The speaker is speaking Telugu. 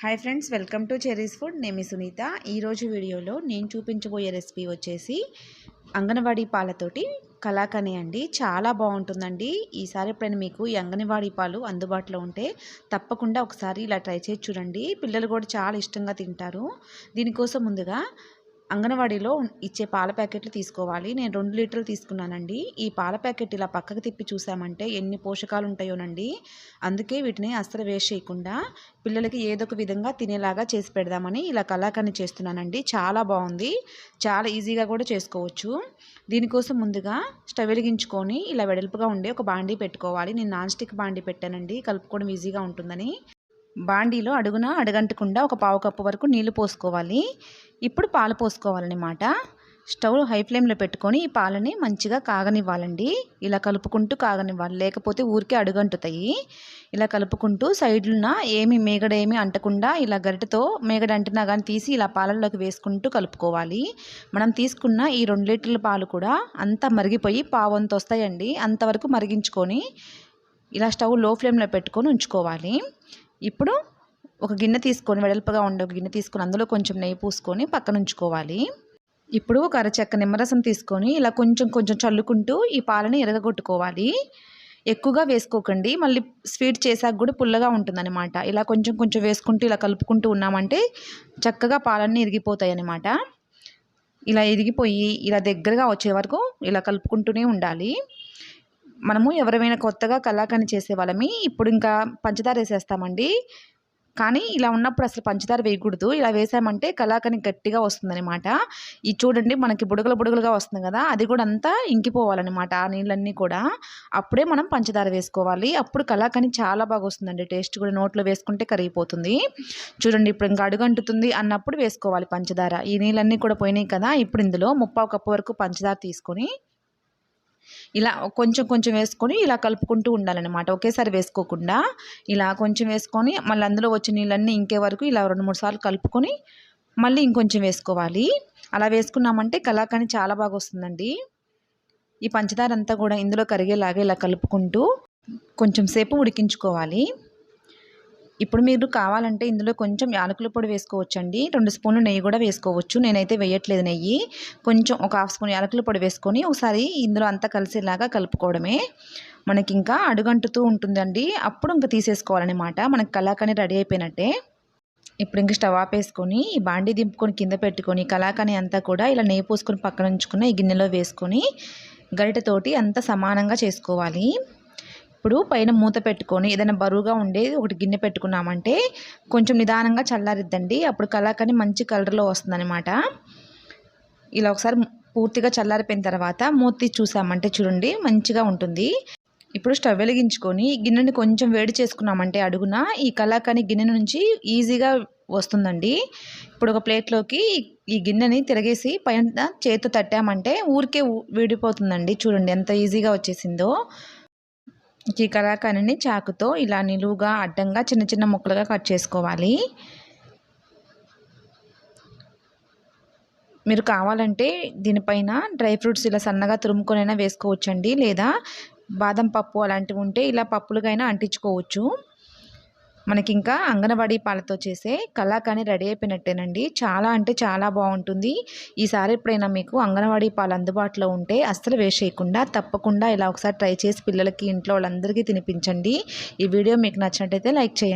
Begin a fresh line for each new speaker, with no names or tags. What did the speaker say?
Hi friends welcome to Cherry's food నేమి సునీత. ఈరోజు వీడియోలో నేను చూపించబోయే రెసిపీ వచ్చేసి అంగన్వాడీ పాలతోటి కలాకని అండి. చాలా బాగుంటుందండి. ఈసారి ఎప్పుడైనా మీకు ఈ అంగన్వాడీ పాలు అందుబాటులో ఉంటే తప్పకుండా ఒకసారి ఇలా ట్రై చేసి చూడండి. పిల్లలు కూడా చాలా ఇష్టంగా తింటారు. దీనికోసం ముందుగా అంగన్వాడీలో ఇచ్చే పాల ప్యాకెట్లు తీసుకోవాలి. నేను రెండు లీటర్లు తీసుకున్నానండి. ఈ పాల ప్యాకెట్ ఇలా పక్కకు తిప్పి చూసామంటే ఎన్ని పోషకాలు ఉంటాయోనండి అందుకే వీటిని అస్సలు వేస్ట్ చేయకుండా పిల్లలకి ఏదో ఒక విధంగా తినేలాగా చేసి పెడదామని ఇలా కళాకాన్ని చేస్తున్నానండి. చాలా బాగుంది. చాలా ఈజీగా కూడా చేసుకోవచ్చు. దీనికోసం ముందుగా స్టవ్ వెలిగించుకొని ఇలా వెడల్పుగా ఉండే ఒక బాండీ పెట్టుకోవాలి. నేను నాన్ స్టిక్ బాండీ పెట్టానండి. కలుపుకోవడం ఈజీగా ఉంటుందని. బాండీలో అడుగున అడగంటకుండా ఒక పావు కప్పు వరకు నీళ్ళు పోసుకోవాలి. ఇప్పుడు పాలు పోసుకోవాలన్నమాట. స్టవ్ హై ఫ్లేమ్లో పెట్టుకొని ఈ పాలని మంచిగా కాగనివ్వాలండి. ఇలా కలుపుకుంటూ కాగనివ్వాలి. లేకపోతే ఊరికే అడుగంటుతాయి. ఇలా కలుపుకుంటూ సైడ్లున ఏమి మేగడ ఏమి అంటకుండా ఇలా గరిటతో మేగడ అంటున్నా కానీ తీసి ఇలా పాలల్లోకి వేసుకుంటూ కలుపుకోవాలి. మనం తీసుకున్న ఈ రెండు లీటర్ల పాలు కూడా అంతా మరిగిపోయి పావంత వస్తాయండి. అంతవరకు మరిగించుకొని ఇలా స్టవ్లో ఫ్లేమ్లో పెట్టుకొని ఉంచుకోవాలి. ఇప్పుడు ఒక గిన్నె తీసుకొని వెడల్పుగా ఉండే ఒక గిన్నె తీసుకొని అందులో కొంచెం నెయ్యి పూసుకొని పక్కన ఉంచుకోవాలి. ఇప్పుడు ఒక అరచెక్క నిమ్మరసం తీసుకొని ఇలా కొంచెం కొంచెం చల్లుకుంటూ ఈ పాలని ఎరగగొట్టుకోవాలి. ఎక్కువగా వేసుకోకండి. మళ్ళీ స్వీట్ చేసాక కూడా పుల్లగా ఉంటుందన్నమాట. ఇలా కొంచెం కొంచెం వేసుకుంటూ ఇలా కలుపుకుంటూ ఉన్నామంటే చక్కగా పాలన్నీ ఇరిగిపోతాయి అన్నమాట ఇలా ఇరిగిపోయి ఇలా దగ్గరగా వచ్చే వరకు ఇలా కలుపుకుంటూనే ఉండాలి. మనము ఎవరైనా కొత్తగా కళాకాని చేసే వాళ్ళమి. ఇప్పుడు ఇంకా పంచదార వేసేస్తామండి. కానీ ఇలా ఉన్నప్పుడు అసలు పంచదార వేయకూడదు. ఇలా వేసామంటే కళాకని గట్టిగా వస్తుందనమాట ఈ చూడండి మనకి బుడగలు బుడగలుగా వస్తుంది కదా అది కూడా అంతా ఇంకిపోవాలన్నమాట ఆ నీళ్ళన్నీ కూడా. అప్పుడే మనం పంచదార వేసుకోవాలి. అప్పుడు కళాకని చాలా బాగా వస్తుందండి. టేస్ట్ కూడా నోట్లో వేసుకుంటే కరిగిపోతుంది. చూడండి ఇప్పుడు ఇంకా అడుగంటుతుంది అన్నప్పుడు వేసుకోవాలి పంచదార. ఈ నీళ్ళన్నీ కూడా పోయినాయి కదా ఇప్పుడు ఇందులో ముప్పావు కప్పు వరకు పంచదార తీసుకొని ఇలా కొంచెం కొంచెం వేసుకొని ఇలా కలుపుకుంటూ ఉండాలన్నమాట. ఒకేసారి వేసుకోకుండా ఇలా కొంచెం వేసుకొని మళ్ళీ అందులో వచ్చే నీళ్ళన్నీ ఇంకే వరకు ఇలా రెండు మూడు సార్లు కలుపుకొని మళ్ళీ ఇంకొంచెం వేసుకోవాలి. అలా వేసుకున్నామంటే కలాకాని చాలా బాగా వస్తుందండి. ఈ పంచదార అంతా కూడా ఇందులో కరిగేలాగా ఇలా కలుపుకుంటూ కొంచెం సేపు ఉడికించుకోవాలి. ఇప్పుడు మీరు కావాలంటే ఇందులో కొంచెం యాలకుల పొడి వేసుకోవచ్చండి. రెండు స్పూన్లు నెయ్యి కూడా వేసుకోవచ్చు. నేనైతే వేయట్లేదు నెయ్యి. కొంచెం ఒక హాఫ్ స్పూన్ యాలకుల పొడి వేసుకొని ఒకసారి ఇందులో అంతా కలిసేలాగా కలుపుకోవడమే. మనకి ఇంకా అడుగంటుతూ ఉంటుందండి. అప్పుడు ఇంకా తీసేసుకోవాలన్నమాట. మనకి కలాకని రెడీ అయిపోయినట్టే. ఇప్పుడు ఇంక స్టవ్ ఆపేసుకొని ఈ బాండీ దింపుకొని కింద పెట్టుకొని కలాకని అంతా కూడా ఇలా నెయ్యి పోసుకొని పక్కన ఉంచుకున్న ఈ గిన్నెలో వేసుకొని గరిటెతోటి అంతా సమానంగా చేసుకోవాలి. ఇప్పుడు పైన మూత పెట్టుకొని ఏదైనా బరువుగా ఉండేది ఒకటి గిన్నె పెట్టుకున్నామంటే కొంచెం నిదానంగా చల్లారిద్దండి. అప్పుడు కలాకని మంచి కలర్లో వస్తుందన్నమాట. ఇలా ఒకసారి పూర్తిగా చల్లారిపోయిన తర్వాత మూతి చూసామంటే చూడండి మంచిగా ఉంటుంది. ఇప్పుడు స్టవ్ వెలిగించుకొని గిన్నెని కొంచెం వేడి చేసుకున్నామంటే అడుగున ఈ కలాకని గిన్నె నుంచి ఈజీగా వస్తుందండి. ఇప్పుడు ఒక ప్లేట్లోకి ఈ గిన్నెని తిరగేసి పైన చేతితో తట్టామంటే ఊరికే విడిపోతుందండి. చూడండి ఎంత ఈజీగా వచ్చేసిందో. ఈ చాకుతో ఇలా నిలువుగా అడ్డంగా చిన్న చిన్న ముక్కలుగా కట్ చేసుకోవాలి. మీరు కావాలంటే దీనిపైన డ్రై ఫ్రూట్స్ ఇలా సన్నగా తురుముకొనైనా వేసుకోవచ్చండి. లేదా బాదం పప్పు అలాంటివి ఉంటే ఇలా పప్పులుగైనా అంటించుకోవచ్చు. మనకి ఇంకా అంగనవాడీ పాలతో చేసే కళాకాని రెడీ అయిపోయినట్టేనండి. చాలా అంటే చాలా బాగుంటుంది ఈసారి ఎప్పుడైనా మీకు అంగనవాడీ పాలు అందుబాటులో ఉంటే అస్సలు వేస్ట్ చేయకుండా తప్పకుండా ఇలా ఒకసారి ట్రై చేసి పిల్లలకి ఇంట్లో వాళ్ళందరికీ తినిపించండి. ఈ వీడియో మీకు నచ్చినట్టయితే లైక్ చేయండి.